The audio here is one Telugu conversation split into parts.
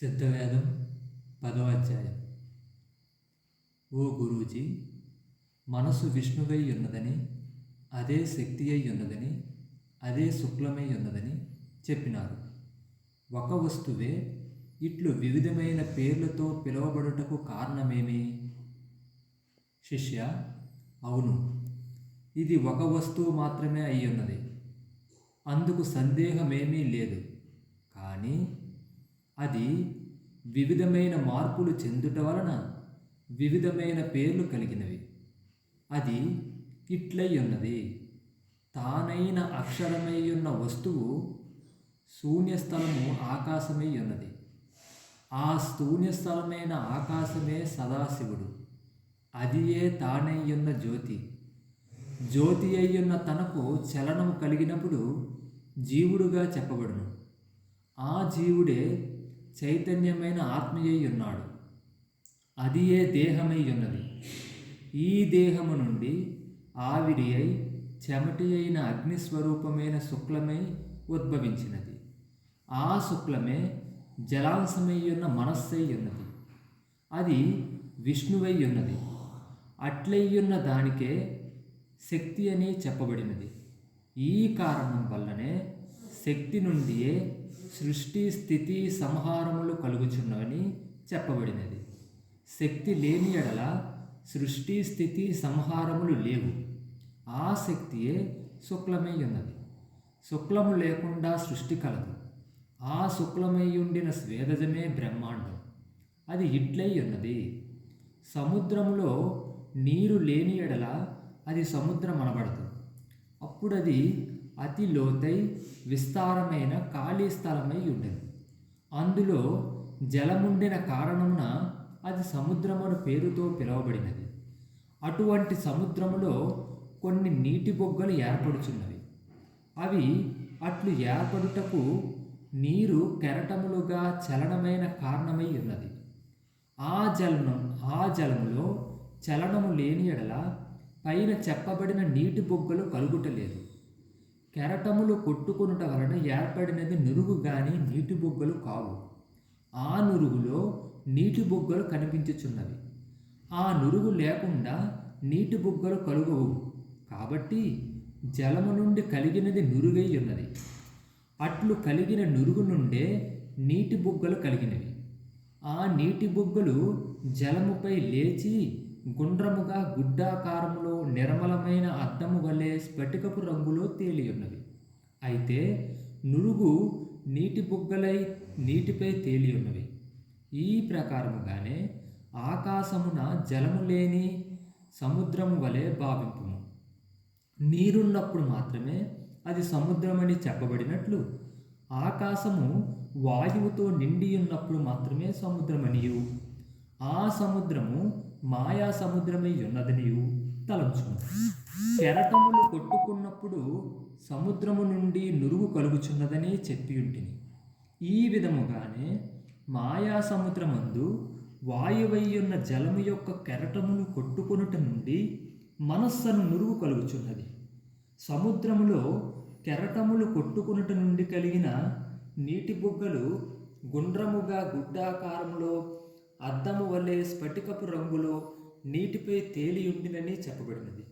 సిద్ధవేదం పదవ అధ్యాయం. ఓ గురూజీ మనసు విష్ణువై ఉన్నదని అదే శక్తి అయి ఉన్నదని అదే శుక్లమై ఉన్నదని చెప్పినారు. ఒక వస్తువే ఇట్లు వివిధమైన పేర్లతో పిలువబడుటకు కారణమేమి? శిష్య అవును ఇది ఒక వస్తువు మాత్రమే అయ్యున్నది. ఉన్నది అందుకు సందేహమేమీ లేదు. కానీ అది వివిధమైన మార్పులు చెందుట వలన వివిధమైన పేర్లు కలిగినవి. అది ఇట్లై ఉన్నది తానైన అక్షరమై ఉన్న వస్తువు శూన్యస్థలము ఆకాశమై ఉన్నది ఆ శూన్యస్థలమైన ఆకాశమే సదాశివుడు. అది ఏ తానయ్యున్న జ్యోతి. జ్యోతి అయ్యున్న తనకు చలనము కలిగినప్పుడు జీవుడుగా చెప్పబడును. ఆ జీవుడే చైతన్యమైన ఆత్మయై ఉన్నాడు. అది ఏ దేహమై ఉన్నది. ఈ దేహము నుండి ఆవిరి అయి చెమటి అయిన అగ్నిస్వరూపమైన శుక్లమై ఉద్భవించినది. ఆ శుక్లమే జలాంశమై ఉన్న మనస్సై ఉన్నది. అది విష్ణువై ఉన్నది. అట్లయ్యున్న దానికే శక్తి అని చెప్పబడినది. ఈ కారణం వల్లనే శక్తి నుండియే సృష్టి స్థితి సంహారములు కలుగుచున్నవని చెప్పబడినది. శక్తి లేని ఎడల సృష్టి స్థితి సంహారములు లేవు. ఆ శక్తియే శుక్లమై ఉన్నది శుక్లము లేకుండా సృష్టి కలదు. ఆ శుక్లమై ఉండిన స్వేదజమే బ్రహ్మాండం. అది ఇట్లై ఉన్నది సముద్రములో నీరు లేని ఎడల అది సముద్రం అనబడదు అప్పుడు అది అతి లోతై విస్తారమైన ఖాళీ స్థలమై ఉండేది అందులో జలముండిన కారణమున అది సముద్రమున పేరుతో పిలువబడినది. అటువంటి సముద్రములో కొన్ని నీటి బొగ్గలు ఏర్పడుచున్నవి. అవి అట్లు ఏర్పడుటకు నీరు కెరటములుగా చలనమైన కారణమై ఉన్నది. ఆ జలము ఆ జలములో చలనము లేని ఎడల పైన చెప్పబడిన నీటి బొగ్గలు కలుగుటలేదు. కెరటములు కొట్టుకొనుట వలన ఏర్పడినది నురుగు గాని నీటి బొగ్గలు కావు. ఆ నురుగులో నీటి బొగ్గలు కనిపించుచున్నవి. ఆ నురుగు లేకుండా నీటి బొగ్గలు కలుగవు. కాబట్టి జలము నుండి కలిగినది నురుగై ఉన్నది. అట్లు కలిగిన నురుగు నుండే నీటి బుగ్గలు కలిగినవి. ఆ నీటి బుగ్గలు జలముపై లేచి గుండ్రముగా గుడ్డాకారములో నిర్మలమైన అద్దము వలె స్ఫటికపు రంగులో తేలియున్నవి అయితే నురుగు నీటి బుగ్గలై నీటిపై తేలియున్నవి ఈ ప్రకారముగానే ఆకాశమున జలము లేని సముద్రము వలె భావింపుము. నీరున్నప్పుడు మాత్రమే అది సముద్రమని చెప్పబడినట్లు ఆకాశము వాయువుతో నిండి ఉన్నప్పుడు మాత్రమే సముద్రమనియు. ఆ సముద్రము మాయా సముద్రమై ఉన్నదనియు తలంచును కెరటములు కొట్టుకున్నప్పుడు సముద్రము నుండి నురుగు కలుగుచున్నదని చెప్పి ఉంటిని ఈ విధముగానే మాయా సముద్రమందు వాయువయ్యున్న జలము యొక్క కెరటమును కొట్టుకొనుట నుండి మనస్సును నురుగు కలుగుచున్నది. సముద్రములో కెరటములు కొట్టుకునుట నుండి కలిగిన నీటి బుగ్గలు గుండ్రముగా గుడ్డాకారంలో అద్దము వలె స్ఫటికపు రంగులో నీటిపై తేలి ఉండినని చెప్పబడినది.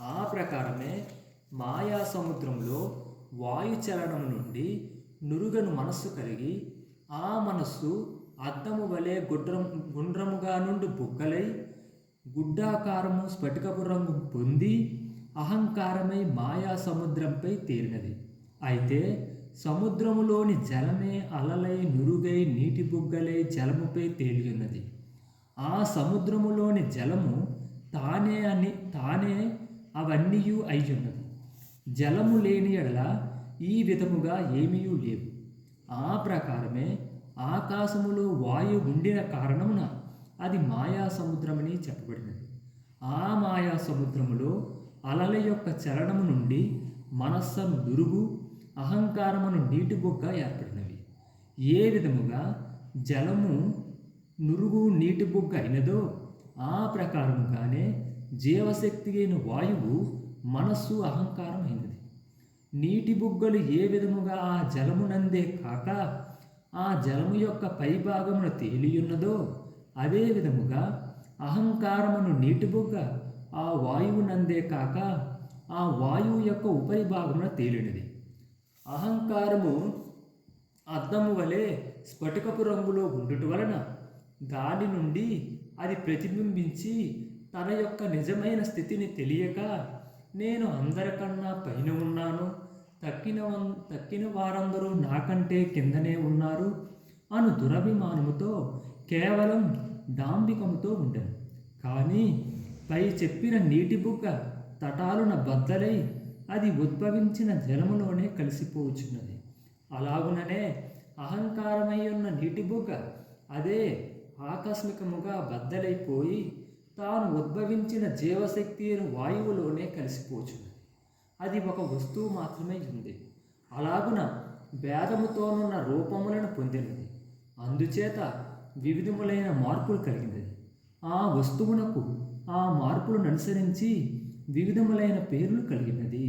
ఆ ప్రకారమే మాయా సముద్రంలో వాయుచలనం నుండి నురుగను మనస్సు కలిగి ఆ మనస్సు అద్దము వలె గుడ్రం గుండ్రముగా నుండి బుగ్గలై గుడ్డాకారము స్ఫటికపు రంగు పొంది అహంకారమై మాయా సముద్రంపై తేలినది. అయితే సముద్రములోని జలమే అలలై నురుగై నీటి బుగ్గలై జలముపై తేలియున్నది. ఆ సముద్రములోని జలము తానే అని తానే అవన్నీ అయ్యున్నది. జలము లేని ఎడల ఈ విధముగా ఏమీ లేవు. ఆ ప్రకారమే ఆకాశములో వాయు ఉండిన కారణమున అది మాయా సముద్రమని చెప్పబడినది. ఆ మాయా సముద్రములో అలల యొక్క చలనము నుండి మనస్సను దురుగు అహంకారమును నీటి బొగ్గ ఏర్పడినవి. ఏ విధముగా జలము నురుగు నీటి బొగ్గ అయినదో ఆ ప్రకారముగానే జీవశక్తి అయిన వాయువు మనస్సు అహంకారం అయినది నీటి బుగ్గలు ఏ విధముగా ఆ జలమునందే కాక ఆ జలము యొక్క పైభాగమున తేలియున్నదో అదే విధముగా అహంకారమును నీటి బుగ్గ ఆ వాయువునందే కాక ఆ వాయువు యొక్క ఉపరిభాగమున తేలినది. అహంకారము అద్దము వలె స్ఫటికపు రంగులో ఉండుట వలన దాని నుండి అది ప్రతిబింబించి తన యొక్క నిజమైన స్థితిని తెలియక నేను అందరికన్నా పైన ఉన్నాను. తక్కిన తక్కిన వారందరూ నాకంటే కిందనే ఉన్నారు అను దురభిమానముతో కేవలం డాంబికముతో ఉండను. కానీ పై చెప్పిన నీటి బుగ్గ తటాలున బద్దలై అది ఉద్భవించిన జలములోనే కలిసిపోవచ్చున్నది అలాగుననే అహంకారమై ఉన్న నీటి బుగ్గ అదే ఆకస్మికముగా బద్దలైపోయి తాను ఉద్భవించిన జీవశక్తి వాయువులోనే కలిసిపోచున్నది. అది ఒక వస్తువు మాత్రమే ఉంది. అలాగున భేదముతోనున్న రూపములను పొందినది. అందుచేత వివిధములైన మార్పులు కలిగినది. ఆ వస్తువునకు ఆ మార్పులను అనుసరించి వివిధములైన పేర్లు కలిగినది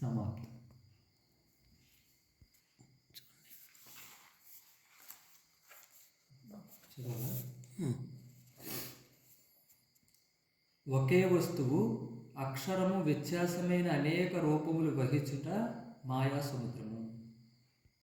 సమాప్తం ఒకే వస్తువు అక్షరము వ్యత్యాసమైన అనేక రూపములు వహించుట మాయా సముద్రము